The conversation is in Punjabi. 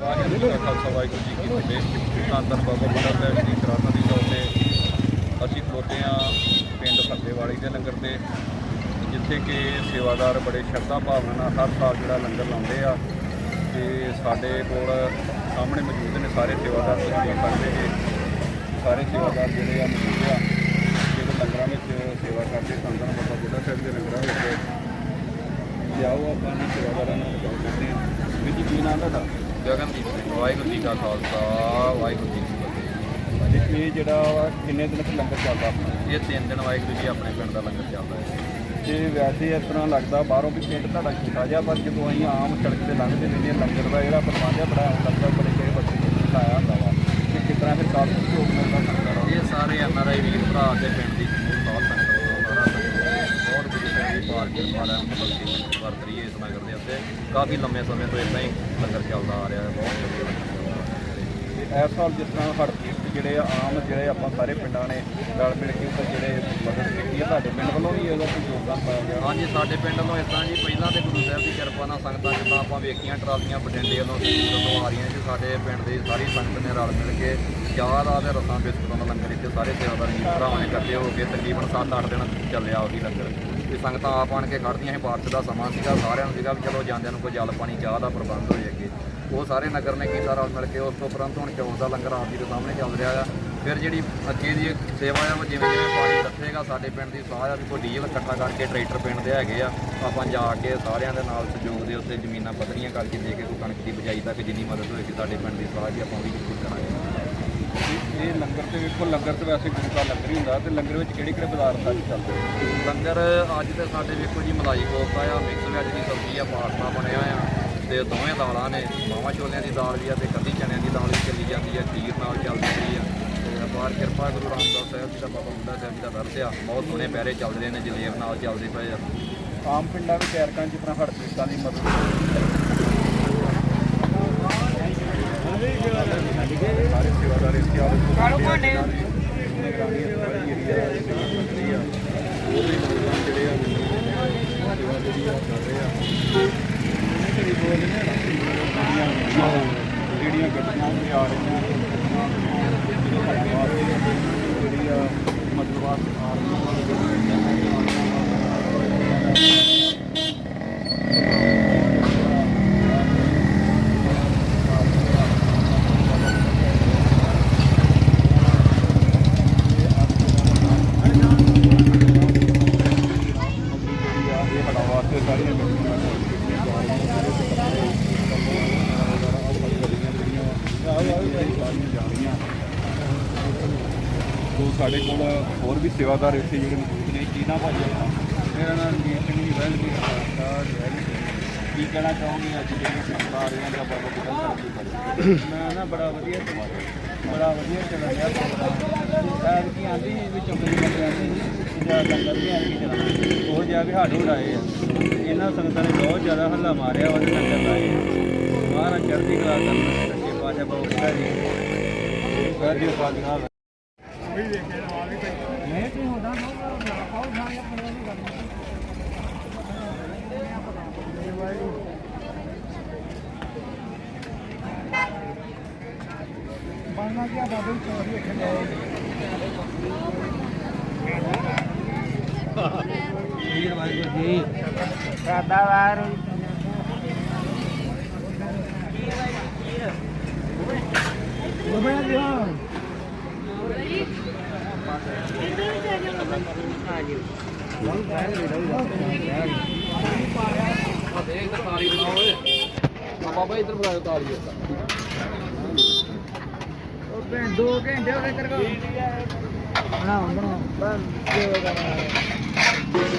ਵਾਹਿਗੁਰੂ ਜੀ ਕਾ ਖਾਲਸਾ, ਵਾਹਿਗੁਰੂ ਜੀ ਕੀ ਫਤਿਹ। ਧੰਨ ਬਾਬਾ ਬੁੱਢਾ ਸਾਹਿਬ ਦੀ ਸ਼ਰਾਧਾਂ ਦੀ ਤੌਰ ਤੇ ਅਸੀਂ ਖਲੋਤੇ ਹਾਂ ਪਿੰਡ ਫੱਤੇਵਾਲੀ ਦੇ ਲੰਗਰ ਤੇ ਜਿੱਥੇ ਕਿ ਸੇਵਾਦਾਰ ਬੜੇ ਸ਼ਰਧਾ ਭਾਵਨਾ ਨਾਲ ਹਰ ਸਾਲ ਜਿਹੜਾ ਲੰਗਰ ਲਾਉਂਦੇ ਆ ਤੇ ਸਾਡੇ ਕੋਲ ਸਾਹਮਣੇ ਮੌਜੂਦ ਨੇ ਸਾਰੇ ਸੇਵਾਦਾਰ ਤੁਸੀਂ ਦੇਖ ਸਕਦੇ ਜੇ। ਸਾਰੇ ਸੇਵਾਦਾਰ ਜਿਹੜੇ ਆ ਮੌਜੂਦ ਆ, ਜਿਹੜੇ ਲੰਗਰਾਂ ਵਿੱਚ ਸੇਵਾ ਕਰਦੇ ਸੰਤਾਂ ਬਾਬਾ ਬੁੱਢਾ ਸਾਹਿਬ ਦੇ ਲੰਗਰਾਂ ਵਿੱਚ। ਲਿਆਓ ਆਪਾਂ ਨੂੰ ਸੇਵਾਦਾਰਾਂ ਨਾਲ ਗੱਲ ਕਰਦੇ ਹਾਂ। ਵੀ ਜੀ, ਕੀ ਨਾਮ ਤੁਹਾਡਾ? ਗਗਨਦੀਪ ਸਿੰਘ ਵਾਹਿਗੁਰੂ ਜੀ ਕਾ ਖਾਲਸਾ ਵਾਹਿਗੁਰੂ ਜੀ ਕੀ ਫਤਿਹ। ਤੇ ਇਹ ਜਿਹੜਾ ਵਾ ਕਿੰਨੇ ਦਿਨ ਤੋਂ ਲੰਗਰ ਚੱਲਦਾ ਆਪਣਾ? ਇਹ ਤਿੰਨ ਦਿਨ ਵਾਹਿਗੁਰੂ ਜੀ ਆਪਣੇ ਪਿੰਡ ਦਾ ਲੰਗਰ ਚੱਲਦਾ ਹੈ। ਤੇ ਵੈਸੇ ਇਸ ਤਰ੍ਹਾਂ ਲੱਗਦਾ ਬਾਹਰੋਂ ਵੀ ਪਿੰਡ ਤੁਹਾਡਾ ਛੋਟਾ ਜਿਹਾ ਪਰ ਜਦੋਂ ਅਸੀਂ ਆਮ ਸੜਕ ਤੇ ਲੰਘਦੇ ਰਹਿੰਦੇ ਹਾਂ ਲੰਗਰ ਦਾ ਜਿਹੜਾ ਪ੍ਰਬੰਧ ਹੈ ਬੜਾ ਲੱਗਦਾ ਬੜੇ ਜਿਹੜੇ ਬੱਚੇ ਨੇ ਲਾਇਆ ਹੁੰਦਾ ਵਾ। ਤੇ ਕਿਸ ਤਰ੍ਹਾਂ ਫਿਰ ਕਾਫੀ ਸਹਿਯੋਗ ਮਿਲਦਾ ਦਾ ਇਹ ਸਾਰੇ ਐਨਆਰਆਈ ਵੀਰ ਭਰਾ ਦੇ ਪਿੰਡ ਦੀ ਸਾਧ ਸੰਗਤ ਦੁਆਰਾ ਬਹੁਤ ਗੁਰੂ ਸਾਹਿਬ ਦੀ ਪਾਰ ਕਿਰਪਾ ਵਰਤ ਰਹੀ ਹੈ ਇਸ ਨਗਰ ਦੇ ਉੱਤੇ ਕਾਫੀ ਲੰਮੇ ਸਮੇਂ ਤੋਂ ਇਦਾਂ ਹੀ ਲੰਗਰ ਚੱਲਦਾ ਆ ਰਿਹਾ ਹੈ, ਬਹੁਤ ਵਧੀਆ ਲੰਗਰ ਚੱਲਦਾ ਆ ਰਿਹਾ ਹੈ ਤੇ ਇਸ ਸਾਲ ਜਿਸ ਤਰ੍ਹਾਂ ਹੜਤੀਤ ਜਿਹੜੇ ਆ ਆਮ ਜਿਹੜੇ ਆਪਾਂ ਸਾਰੇ ਪਿੰਡਾਂ ਨੇ ਰਲ ਮਿਲ ਕੇ ਉੱਤੇ ਜਿਹੜੇ ਮਦਦ ਕੀਤੀ ਹੈ, ਤੁਹਾਡੇ ਪਿੰਡ ਵੱਲੋਂ ਵੀ ਇਹਦਾ ਕੋਈ ਯੋਗਦਾਨ ਪਾਇਆ ਗਿਆ? ਹਾਂਜੀ, ਸਾਡੇ ਪਿੰਡ ਵੱਲੋਂ ਇਸ ਤਰ੍ਹਾਂ ਜੀ, ਪਹਿਲਾਂ ਤੇ ਗੁਰੂ ਸਾਹਿਬ ਦੀ ਕਿਰਪਾ ਨਾਲ ਸੰਗਤਾਂ ਜਿੱਦਾਂ ਆਪਾਂ ਵੇਖੀਆਂ, ਟਰਾਲੀਆਂ, ਬਠਿੰਡੇ ਵੱਲੋਂ ਸੰਗਤਾਂ ਆ ਰਹੀਆਂ ਜੀ, ਸਾਡੇ ਪਿੰਡ ਦੀ ਸਾਰੀ ਸੰਗਤ ਨੇ ਰਲ ਮਿਲ ਕੇ ਚਾਹ ਦਾ ਤੇ ਰਸਾਂ ਬਿਸਕੁਟਾਂ ਦਾ ਲੰਗਰ ਇੱਥੇ ਸਾਰੇ ਸੇਵਾਦਾਰ ਜੀ ਭਰਾਵਾਂ ਨੇ ਇਕੱਠੇ ਹੋ ਕੇ ਤਕਰੀਬਨ 7-8 ਦਿਨ ਚੱਲਿਆ ਉਹੀ ਲੰਗਰ। ਤੇ ਸੰਗਤਾਂ ਆਪ ਆਣ ਕੇ ਖੜਦੀਆਂ ਸੀ ਬਾਰਿਸ਼ ਦਾ ਸਮਾਂ ਸੀਗਾ, ਸਾਰਿਆਂ ਨੂੰ ਸੀਗਾ ਵੀ ਚਲੋ ਜਾਂਦਿਆਂ ਨੂੰ ਕੋਈ ਜਲ ਪਾਣੀ, ਚਾਹ ਦਾ ਪ੍ਰਬੰਧ ਹੋਏ ਅੱਗੇ। ਉਹ ਸਾਰੇ ਨਗਰ ਨੇ ਕੀਤਾ ਰਲ ਮਿਲ ਕੇ ਉਸ ਤੋਂ ਉਪਰੰਤ ਹੁਣ ਚੌਕ ਦਾ ਲੰਗਰ ਆਪ ਜੀ ਦੇ ਸਾਹਮਣੇ ਚੱਲ ਰਿਹਾ ਆ। ਫਿਰ ਜਿਹੜੀ ਅੱਗੇ ਦੀ ਸੇਵਾ ਆ ਉਹ ਜਿਵੇਂ ਜਿਵੇਂ ਪਾਣੀ ਰੱਖੇਗਾ ਸਾਡੇ ਪਿੰਡ ਦੀ ਸਲਾਹ ਆ ਵੀ ਕੋਈ ਡੀਜ਼ਲ ਇਕੱਠਾ ਕਰਕੇ ਟਰੈਕਟਰ ਪਿੰਡ ਦੇ ਹੈਗੇ ਆ ਆਪਾਂ ਜਾ ਕੇ ਸਾਰਿਆਂ ਦੇ ਨਾਲ ਸਹਿਯੋਗ ਦੇ ਉੱਤੇ ਜ਼ਮੀਨਾਂ ਪੱਧਰੀਆਂ ਕਰਕੇ ਦੇ ਕੇ ਕੋਈ ਕਣਕ ਦੀ ਬਿਜਾਈ ਤੱਕ ਜਿੰਨੀ ਮਦਦ ਹੋਏਗੀ ਸਾਡੇ ਪਿੰਡ ਦੀ ਸਲਾਹ ਦੀ ਆਪਾਂ ਵੀ ਜ਼ਰੂਰ ਕਰਾਂਗੇ। ਇਹ- ਇਹ ਲੰਗਰ ਤੇ ਵੇਖੋ ਲੰਗਰ ਤੇ ਵੈਸੇ ਗੁਰੂ ਦਾ ਲੰਗਰ ਹੀ ਹੁੰਦਾ ਤੇ ਲੰਗਰ ਵਿੱਚ ਕਿਹੜੇ ਕਿਹੜੇ ਪਦਾਰਥ ਅੱਜ ਚੱਲਦੇ ਲੰਗਰ ਅੱਜ ਤੇ ਸਾਡੇ ਵੇਖੋ ਜੀ ਮਲਾਈ ਕੋਫਤਾ ਆ ਮਿਕਸ ਵੈਜ ਦੀ ਸਬਜ਼ੀ ਆ ਪਾਸਤਾ ਬਣਿਆ ਆ। ਤੇ ਦੋਵੇਂ ਦਾਲਾਂ ਨੇ, ਮਾਵਾਂ ਛੋਲਿਆਂ ਦੀ ਦਾਲ ਵੀ ਆ ਤੇ ਕੱਲੀ ਚਣਿਆਂ ਦੀ ਦਾਲ ਵੀ ਚੱਲੀ ਜਾਂਦੀ ਆ, ਖੀਰ ਨਾਲ ਚੱਲਦੀ ਪਈ ਆ। ਤੇ ਬਾਹਰ ਕਿਰਪਾ ਗੁਰੂ ਰਾਮਦਾਸ ਸਾਹਿਬ ਜੀ ਦਾ ਬਾਬਾ ਬੁੱਢਾ ਸਾਹਿਬ ਜੀ ਦਾ ਦਰਸ ਆ, ਬਹੁਤ ਸੋਹਣੇ ਪੈਰੇ ਚੱਲ ਰਹੇ ਨੇ, ਜਲੇਬ ਨਾਲ ਚੱਲਦੇ ਪਏ ਆ। ਆਮ ਪਿੰਡਾਂ ਵਿੱਚ ਐਰਕਾਂ ਜਿਸ ਤਰ੍ਹਾਂ ਹੜਤੀਤਾਂ ਦੀ ਮਦਦ ਸਾਰੇ ਸੇਵਾਦਾਰ ਇੱਥੇ ਆਵੇ ਕਾਲੂ ਭਾਂਡੇ ਨਿਗਰਾਨੀ ਸਾਰੀ ਏਰੀਆ ਦੀ ਆ ਹੋਰ ਵੀ ਨੌਜਵਾਨ ਜਿਹੜੇ ਆ ਸੇਵਾ ਜਿਹੜੀ ਆ ਕਰ ਰਹੇ ਆ ਜਿਹੜੀ ਬੋਲ ਨੇ ਜਿਹੜੀਆਂ ਗੱਡੀਆਂ ਵੀ ਆ ਰਹੀਆਂ ਸਾਡੇ ਵਾਸਤੇ ਜਿਹੜੀ ਆ ਮਤਲਬ ਆ ਰਹੀਆਂ ਜਿਹੜੀ ਆ ਇਹ ਸਾਡਾ ਵਾਸਤੇ ਸਾਰੀਆਂ ਗੱਡੀਆਂ ਤੋ ਸਾਡੇ ਕੋਲ ਹੋਰ ਵੀ ਸੇਵਾਦਾਰ ਇੱਥੇ ਜਿਹੜੇ ਮੌਜੂਦ ਨੇ ਕੀ ਨਾਮ ਭਾਜੀ? ਮੇਰਾ ਨਾਮ ਰਣਜੀਤ ਸਿੰਘ ਵੈਲ ਵੀ ਕੀ ਕਹਿਣਾ ਚਾਹੋਗੇ ਅੱਜ ਜਿਹੜੀ ਸੰਸਥਾ ਆ ਰਹੀਆਂ ਜਾਂ ਬਾਬਾ ਬੁੱਢਾ ਸਾਹਿਬ ਮੈਂ ਨਾ ਬੜਾ ਵਧੀਆ ਚੱਲ- ਬੜਾ ਵਧੀਆ ਚੱਲ ਰਿਹਾ ਐਦ ਕੀ ਆਂਦੀ ਵੀ ਚੁੱਕਦੀ ਬੰਦੇ ਆਂਦੀ ਸੀ ਜਾਂ ਲੰਗਰ ਵੀ ਆਂਦੀ ਚੱਲਣਾ ਉਹ ਜਾ ਕੇ ਹਾਡੂ ਲਾਏ ਆ। ਇਹਨਾਂ ਸੰਗਤਾਂ ਨੇ ਬਹੁਤ ਜ਼ਿਆਦਾ ਹੱਲਾ ਮਾਰਿਆ ਉਹਦੇ ਲੰਗਰ ਲਾਏ ਆ। ਮਹਾਰਾਜ ਚੜ੍ਹਦੀ ਕਲਾ ਕਰਨ ਸੱਚੇ ਪਾਤਸ਼ਾਹ ਬਾਬਾ ਬੁੱਢਾ ਜੀ ਵਾਹਿਗੁਰੂ ਪਾਤਸ਼ਾਹ ਨਹੀਂ ਤੇ ਹੁੰਦਾ ਨਾ ਪਾਉ ਖਾਣੇ ਆਪਣੇ ਨੂੰ ਕਰਨਾ ਬਾਣਾ ਕੀ ਬਾਬਾ ਚੋਰੀ ਰੱਖਿਆ ਵੀਰ ਵਾਹਿਗੁਰੂ ਜੀ ਸਾਦਾ ਵਾਰ ਇੱਧਰ ਤਾਲੀ ਬਣਾਓ ਓਏ ਆ ਬਾਬਾ ਇੱਧਰ ਬੁਲਾਓ ਤਾਲੀ ਉਹ ਭੈਣ ਦੋ ਘੰਟੇ ਹੋ ਗਏ ਤੇਰੇ ਬਣਾਓ ਬਣਾਓ ਬਸ ਜੋ ਕਰਨਾ